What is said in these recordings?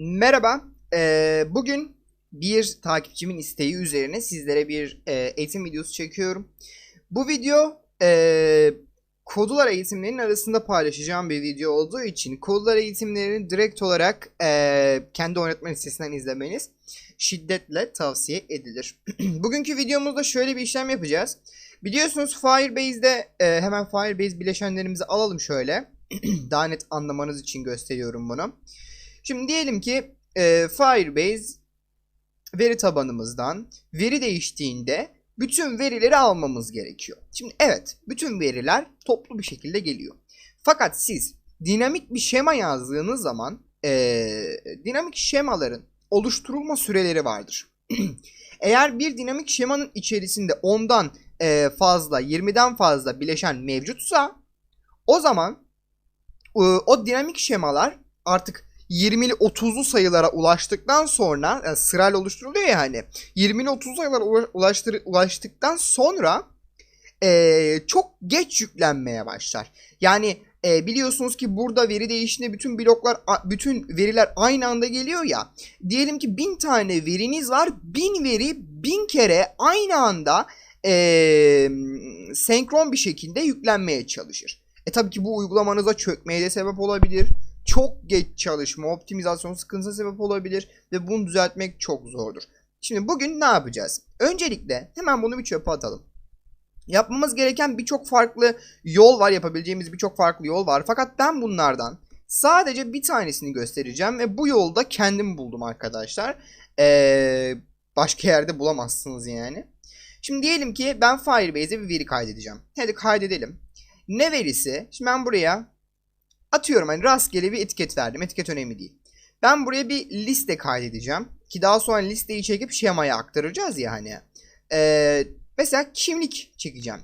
Merhaba. Ee, bugün bir takipçimin isteği üzerine sizlere bir e, eğitim videosu çekiyorum. Bu video e, kodular eğitimlerinin arasında paylaşacağım bir video olduğu için kodular eğitimlerini direkt olarak e, kendi oynatma listesinden izlemeniz şiddetle tavsiye edilir. Bugünkü videomuzda şöyle bir işlem yapacağız. Biliyorsunuz Firebase'de e, hemen Firebase bileşenlerimizi alalım şöyle. Daha net anlamanız için gösteriyorum bunu. Şimdi diyelim ki e, Firebase veri tabanımızdan veri değiştiğinde bütün verileri almamız gerekiyor. Şimdi evet bütün veriler toplu bir şekilde geliyor. Fakat siz dinamik bir şema yazdığınız zaman e, dinamik şemaların oluşturulma süreleri vardır. Eğer bir dinamik şemanın içerisinde 10'dan e, fazla 20'den fazla bileşen mevcutsa o zaman e, o dinamik şemalar artık 20'li 30'lu sayılara ulaştıktan sonra yani sırayla oluşturuluyor ya hani 20'li 30'lu sayılara ula- ulaştır, ulaştıktan sonra eee, çok geç yüklenmeye başlar. Yani eee, biliyorsunuz ki burada veri değiştiğinde bütün bloklar bütün veriler aynı anda geliyor ya. Diyelim ki 1000 tane veriniz var. 1000 veri 1000 kere aynı anda eee, senkron bir şekilde yüklenmeye çalışır. E tabii ki bu uygulamanıza çökmeye de sebep olabilir çok geç çalışma, optimizasyon sıkıntısına sebep olabilir ve bunu düzeltmek çok zordur. Şimdi bugün ne yapacağız? Öncelikle hemen bunu bir çöpe atalım. Yapmamız gereken birçok farklı yol var, yapabileceğimiz birçok farklı yol var. Fakat ben bunlardan sadece bir tanesini göstereceğim ve bu yolda kendim buldum arkadaşlar. Ee, başka yerde bulamazsınız yani. Şimdi diyelim ki ben Firebase'e bir veri kaydedeceğim. Hadi kaydedelim. Ne verisi? Şimdi ben buraya Atıyorum hani rastgele bir etiket verdim. Etiket önemli değil. Ben buraya bir liste kaydedeceğim. Ki daha sonra listeyi çekip şemaya aktaracağız ya hani. Ee, mesela kimlik çekeceğim.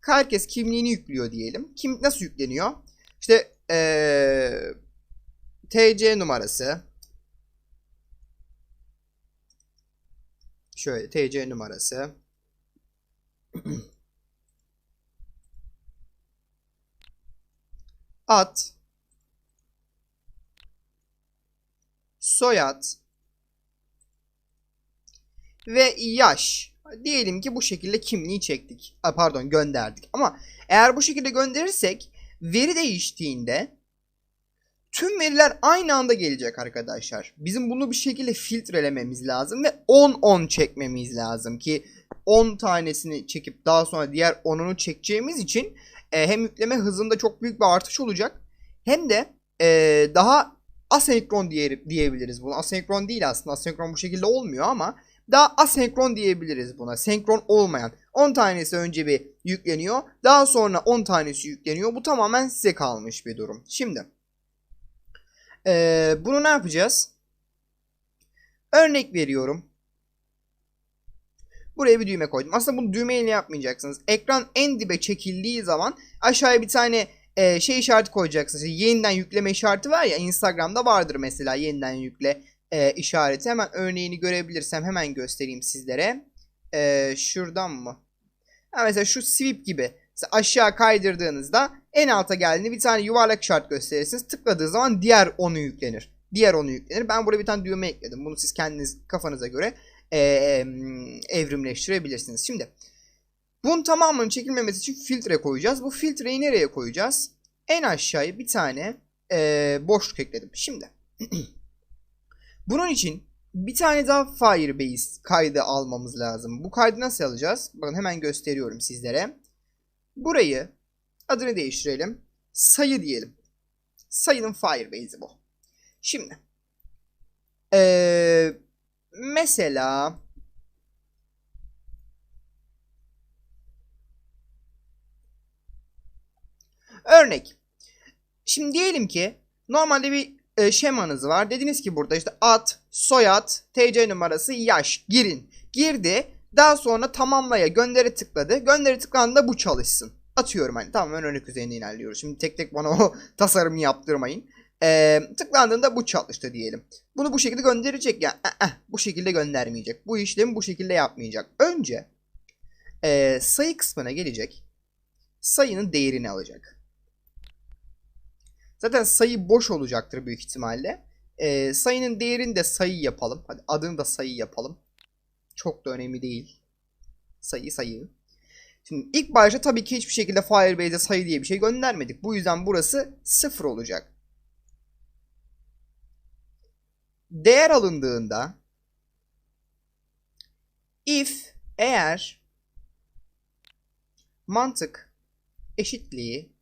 Herkes kimliğini yüklüyor diyelim. Kim nasıl yükleniyor? İşte ee, TC numarası. Şöyle TC numarası. Ad, soyad ve yaş. Diyelim ki bu şekilde kimliği çektik. Pardon gönderdik. Ama eğer bu şekilde gönderirsek veri değiştiğinde tüm veriler aynı anda gelecek arkadaşlar. Bizim bunu bir şekilde filtrelememiz lazım ve 10-10 çekmemiz lazım ki 10 tanesini çekip daha sonra diğer 10'unu çekeceğimiz için e, hem yükleme hızında çok büyük bir artış olacak hem de e, daha asenkron diye, diyebiliriz bunu. Asenkron değil aslında. Asenkron bu şekilde olmuyor ama daha asenkron diyebiliriz buna. Senkron olmayan. 10 tanesi önce bir yükleniyor. Daha sonra 10 tanesi yükleniyor. Bu tamamen size kalmış bir durum. Şimdi e, bunu ne yapacağız? Örnek veriyorum. Buraya bir düğme koydum. Aslında bunu düğmeyle yapmayacaksınız. Ekran en dibe çekildiği zaman aşağıya bir tane e, şey işareti koyacaksınız. İşte yeniden yükleme işareti var ya Instagram'da vardır mesela yeniden yükle e, işareti. Hemen örneğini görebilirsem hemen göstereyim sizlere. E, şuradan mı? Ha, mesela şu sweep gibi. Mesela aşağı kaydırdığınızda en alta geldiğinde bir tane yuvarlak işaret gösterirsiniz. Tıkladığı zaman diğer onu yüklenir. Diğer onu yüklenir. Ben buraya bir tane düğme ekledim. Bunu siz kendiniz kafanıza göre e, evrimleştirebilirsiniz. Şimdi bunun tamamının çekilmemesi için filtre koyacağız. Bu filtreyi nereye koyacağız? En aşağıya bir tane e, boşluk ekledim. Şimdi bunun için bir tane daha Firebase kaydı almamız lazım. Bu kaydı nasıl alacağız? Bakın hemen gösteriyorum sizlere. Burayı adını değiştirelim. Sayı diyelim. Sayının Firebase'i bu. Şimdi eee Mesela örnek. Şimdi diyelim ki normalde bir e, şemanız var. Dediniz ki burada işte ad, soyad, TC numarası, yaş girin. Girdi. Daha sonra tamamlaya gönderi tıkladı. Gönderi tıklandığında bu çalışsın. Atıyorum hani tamamen örnek üzerinde ilerliyoruz. Şimdi tek tek bana o tasarımı yaptırmayın. Ee, tıklandığında bu çalıştı diyelim. Bunu bu şekilde gönderecek ya. Eh, eh, bu şekilde göndermeyecek. Bu işlemi bu şekilde yapmayacak. Önce e, sayı kısmına gelecek. Sayının değerini alacak. Zaten sayı boş olacaktır büyük ihtimalle. Ee, sayının değerini de sayı yapalım. Hadi adını da sayı yapalım. Çok da önemli değil. Sayı sayı. Şimdi ilk başta tabii ki hiçbir şekilde Firebase'e sayı diye bir şey göndermedik. Bu yüzden burası 0 olacak. Değer alındığında if eğer mantık eşitliği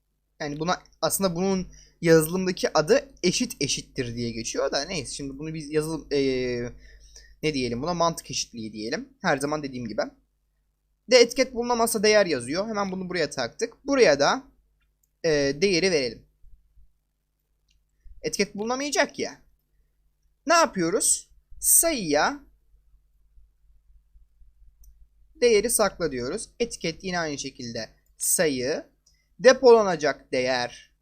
yani buna aslında bunun yazılımdaki adı eşit eşittir diye geçiyor da neyse şimdi bunu biz yazılım eee, ne diyelim buna mantık eşitliği diyelim. Her zaman dediğim gibi. De etiket bulunamazsa değer yazıyor. Hemen bunu buraya taktık. Buraya da eee, değeri verelim. Etiket bulunamayacak ya. Ne yapıyoruz? Sayıya değeri sakla diyoruz. Etiket yine aynı şekilde sayı. Depolanacak değer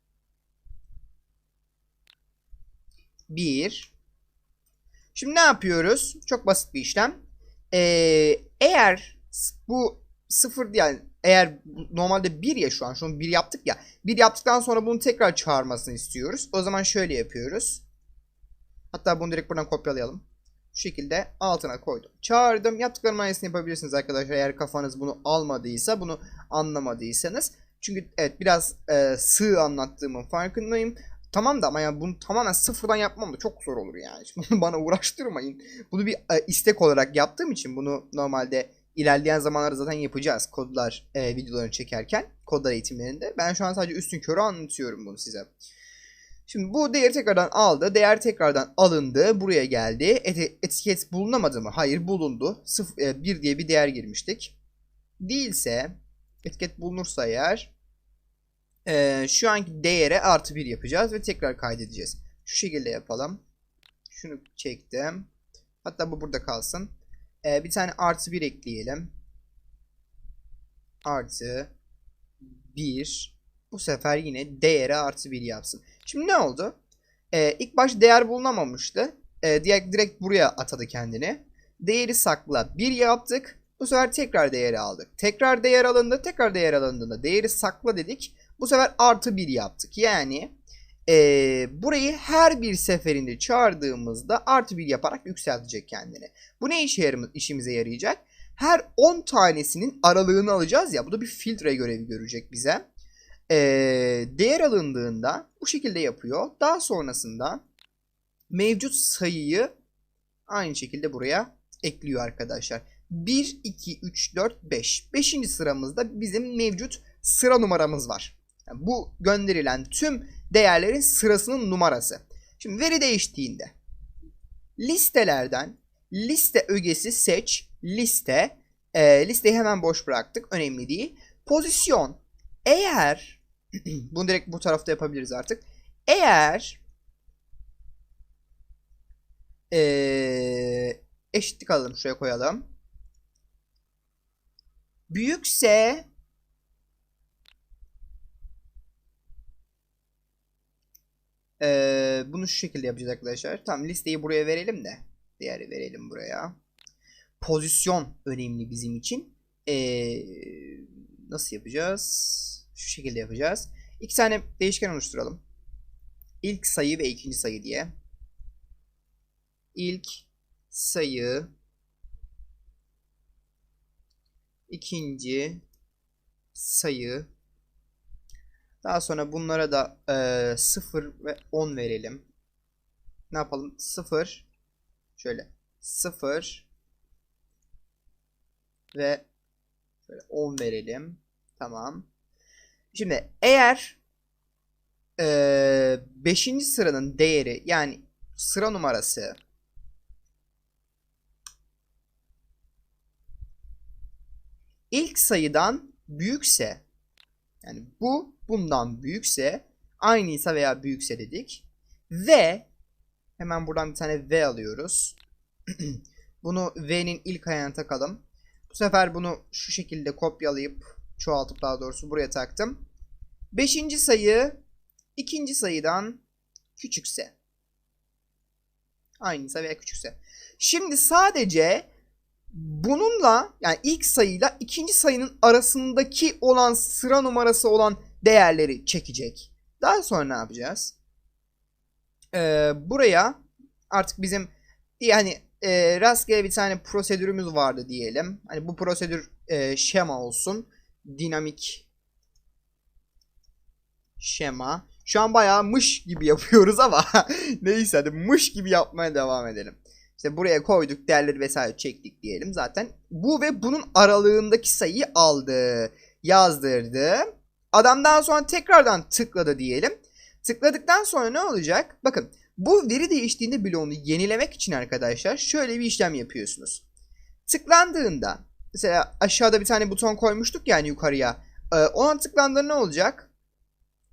1. Şimdi ne yapıyoruz? Çok basit bir işlem. Ee, eğer bu 0 yani eğer normalde 1 ya şu an. Şu an 1 yaptık ya. 1 yaptıktan sonra bunu tekrar çağırmasını istiyoruz. O zaman şöyle yapıyoruz. Hatta bunu direkt buradan kopyalayalım. Şu şekilde altına koydum. Çağırdım. Yaptıklarım aynısını yapabilirsiniz arkadaşlar. Eğer kafanız bunu almadıysa, bunu anlamadıysanız. Çünkü evet biraz e, sığ anlattığımın farkındayım. Tamam da ama yani bunu tamamen sıfırdan yapmam da çok zor olur yani. Şimdi bunu bana uğraştırmayın. Bunu bir e, istek olarak yaptığım için bunu normalde ilerleyen zamanlarda zaten yapacağız. Kodlar e, videolarını çekerken. Kodlar eğitimlerinde. Ben şu an sadece üstün körü anlatıyorum bunu size. Şimdi bu değeri tekrardan aldı. Değer tekrardan alındı. Buraya geldi. Eti- etiket bulunamadı mı? Hayır bulundu. 1 diye bir değer girmiştik. Değilse etiket bulunursa eğer e, şu anki değere artı 1 yapacağız ve tekrar kaydedeceğiz. Şu şekilde yapalım. Şunu çektim. Hatta bu burada kalsın. E, bir tane artı 1 ekleyelim. Artı 1 bu sefer yine değere artı 1 yapsın. Şimdi ne oldu? Ee, ilk baş değer bulunamamıştı. Ee, direkt, direkt buraya atadı kendini. Değeri sakla 1 yaptık. Bu sefer tekrar değeri aldık. Tekrar değer alındı. Tekrar değer alındığında değeri sakla dedik. Bu sefer artı 1 yaptık. Yani ee, burayı her bir seferinde çağırdığımızda artı 1 yaparak yükseltecek kendini. Bu ne işe yaramı- işimize yarayacak? Her 10 tanesinin aralığını alacağız ya. Bu da bir filtre görevi görecek bize. Ee, değer alındığında bu şekilde yapıyor. Daha sonrasında mevcut sayıyı aynı şekilde buraya ekliyor arkadaşlar. 1, 2, 3, 4, 5. 5. sıramızda bizim mevcut sıra numaramız var. Yani bu gönderilen tüm değerlerin sırasının numarası. Şimdi veri değiştiğinde listelerden liste ögesi seç liste e, listeyi hemen boş bıraktık önemli değil. Pozisyon eğer bunu direkt bu tarafta yapabiliriz artık. Eğer ee, eşitlik alalım. Şuraya koyalım. Büyükse ee, bunu şu şekilde yapacağız arkadaşlar. Tamam listeyi buraya verelim de. Değeri verelim buraya. Pozisyon önemli bizim için. Ee, nasıl yapacağız? Şu şekilde yapacağız. İki tane değişken oluşturalım. İlk sayı ve ikinci sayı diye. İlk sayı ikinci sayı daha sonra bunlara da e, 0 ve 10 verelim. Ne yapalım? 0 şöyle 0 ve şöyle 10 verelim. Tamam. Şimdi eğer 5. sıranın değeri yani sıra numarası ilk sayıdan büyükse yani bu bundan büyükse aynıysa veya büyükse dedik ve hemen buradan bir tane V alıyoruz. bunu V'nin ilk ayağına takalım. Bu sefer bunu şu şekilde kopyalayıp çoğaltıp daha doğrusu buraya taktım. Beşinci sayı ikinci sayıdan küçükse. Aynıysa veya küçükse. Şimdi sadece bununla yani ilk sayıyla ikinci sayının arasındaki olan sıra numarası olan değerleri çekecek. Daha sonra ne yapacağız? Ee, buraya artık bizim yani e, rastgele bir tane prosedürümüz vardı diyelim. Hani bu prosedür e, şema olsun. Dinamik şema. Şu an bayağı mış gibi yapıyoruz ama neyse hadi mış gibi yapmaya devam edelim. İşte buraya koyduk değerleri vesaire çektik diyelim zaten. Bu ve bunun aralığındaki sayıyı aldı. Yazdırdı. Adam daha sonra tekrardan tıkladı diyelim. Tıkladıktan sonra ne olacak? Bakın bu veri değiştiğinde bloğunu yenilemek için arkadaşlar şöyle bir işlem yapıyorsunuz. Tıklandığında mesela aşağıda bir tane buton koymuştuk yani yukarıya. Ee, ona tıklandığında ne olacak?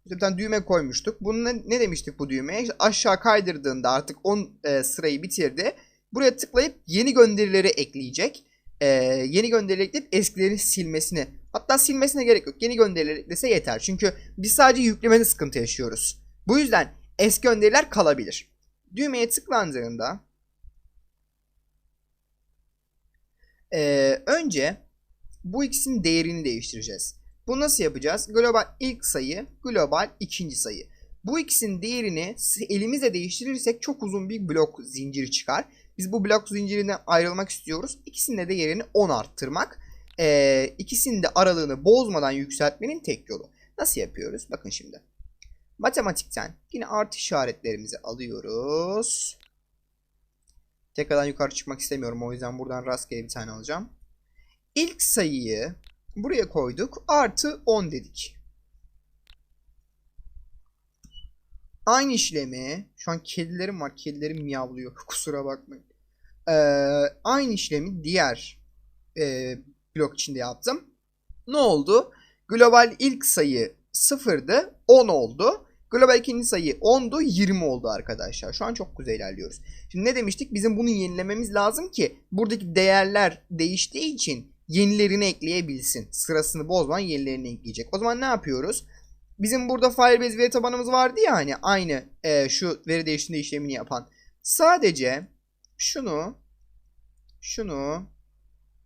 İşte bir tane düğme koymuştuk. Bunu ne, ne demiştik bu düğmeye? İşte aşağı kaydırdığında artık 10 e, sırayı bitirdi. Buraya tıklayıp yeni gönderileri ekleyecek. Ee, yeni gönderileri ekleyip eskileri silmesini hatta silmesine gerek yok. Yeni gönderileri eklese yeter. Çünkü biz sadece yüklemede sıkıntı yaşıyoruz. Bu yüzden eski gönderiler kalabilir. Düğmeye tıklandığında ee, önce bu ikisinin değerini değiştireceğiz. Bu nasıl yapacağız? Global ilk sayı, global ikinci sayı. Bu ikisinin değerini elimizle değiştirirsek çok uzun bir blok zinciri çıkar. Biz bu blok zincirinden ayrılmak istiyoruz. İkisinde de yerini 10 arttırmak. Ee, ikisinin de aralığını bozmadan yükseltmenin tek yolu. Nasıl yapıyoruz? Bakın şimdi. Matematikten yine artı işaretlerimizi alıyoruz. Tekrardan yukarı çıkmak istemiyorum. O yüzden buradan rastgele bir tane alacağım. İlk sayıyı buraya koyduk. Artı 10 dedik. Aynı işlemi şu an kedilerim var. Kedilerim miyavlıyor. Kusura bakmayın. Ee, aynı işlemi diğer e, blok içinde yaptım. Ne oldu? Global ilk sayı 0'dı. 10 oldu. Global ikinci sayı 10'du 20 oldu arkadaşlar. Şu an çok güzel ilerliyoruz. Şimdi ne demiştik? Bizim bunu yenilememiz lazım ki buradaki değerler değiştiği için yenilerini ekleyebilsin. Sırasını bozmadan yenilerini ekleyecek. O zaman ne yapıyoruz? Bizim burada Firebase veri tabanımız vardı ya hani aynı e, şu veri değiştirme işlemini yapan. Sadece şunu şunu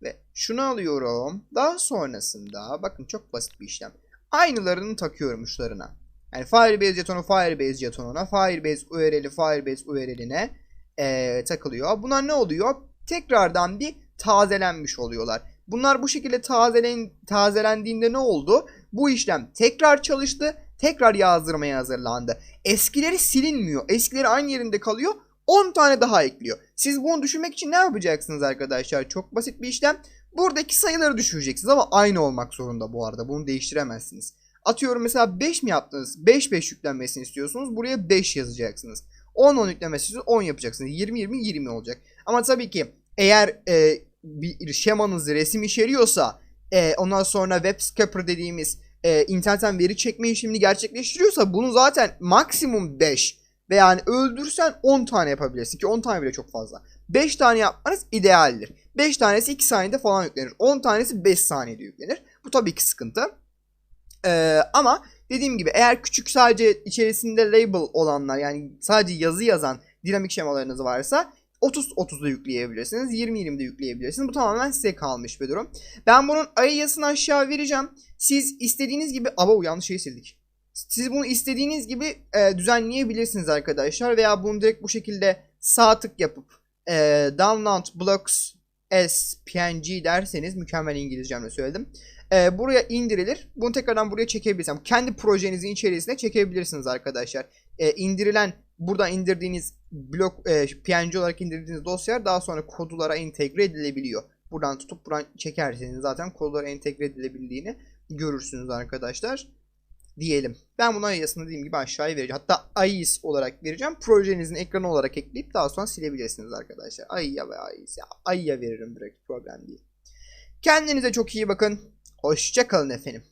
ve şunu alıyorum. Daha sonrasında bakın çok basit bir işlem. Aynılarını takıyorum uçlarına. Yani Firebase jetonu Firebase jetonuna, Firebase URL'i Firebase URL'ine e, takılıyor. Bunlar ne oluyor? Tekrardan bir tazelenmiş oluyorlar. Bunlar bu şekilde tazelen, tazelendiğinde ne oldu? Bu işlem tekrar çalıştı. Tekrar yazdırmaya hazırlandı. Eskileri silinmiyor. Eskileri aynı yerinde kalıyor. 10 tane daha ekliyor. Siz bunu düşünmek için ne yapacaksınız arkadaşlar? Çok basit bir işlem. Buradaki sayıları düşüreceksiniz ama aynı olmak zorunda bu arada. Bunu değiştiremezsiniz. Atıyorum mesela 5 mi yaptınız? 5 5 yüklenmesini istiyorsunuz. Buraya 5 yazacaksınız. 10 10 yüklenmesi istiyorsunuz. 10 yapacaksınız. 20 20 20 olacak. Ama tabii ki eğer e, bir şemanız resim içeriyorsa e, ondan sonra web scraper dediğimiz e, internetten veri çekme işlemini gerçekleştiriyorsa bunu zaten maksimum 5 ve yani öldürsen 10 tane yapabilirsin ki 10 tane bile çok fazla. 5 tane yapmanız idealdir. 5 tanesi 2 saniyede falan yüklenir. 10 tanesi 5 saniyede yüklenir. Bu tabii ki sıkıntı. Ee, ama dediğim gibi eğer küçük sadece içerisinde label olanlar yani sadece yazı yazan dinamik şemalarınız varsa 30 30'da yükleyebilirsiniz. 20 20'de yükleyebilirsiniz. Bu tamamen size kalmış bir durum. Ben bunun ayıyasını aşağı vereceğim. Siz istediğiniz gibi aba yanlış şeyi sildik. Siz bunu istediğiniz gibi e, düzenleyebilirsiniz arkadaşlar veya bunu direkt bu şekilde sağ tık yapıp e, download blocks as png derseniz mükemmel İngilizcemle söyledim. E, buraya indirilir. Bunu tekrardan buraya çekebilirsem kendi projenizin içerisine çekebilirsiniz arkadaşlar. E, indirilen burada indirdiğiniz blok e, PNG olarak indirdiğiniz dosyalar daha sonra kodlara entegre edilebiliyor. Buradan tutup buradan çekerseniz zaten kodlara entegre edilebildiğini görürsünüz arkadaşlar. Diyelim. Ben buna ayasını dediğim gibi aşağıya vereceğim. Hatta ayis olarak vereceğim. Projenizin ekranı olarak ekleyip daha sonra silebilirsiniz arkadaşlar. Ayya ve ayis. Ya, ayya veririm direkt problem değil. Kendinize çok iyi bakın. Hoşçakalın efendim.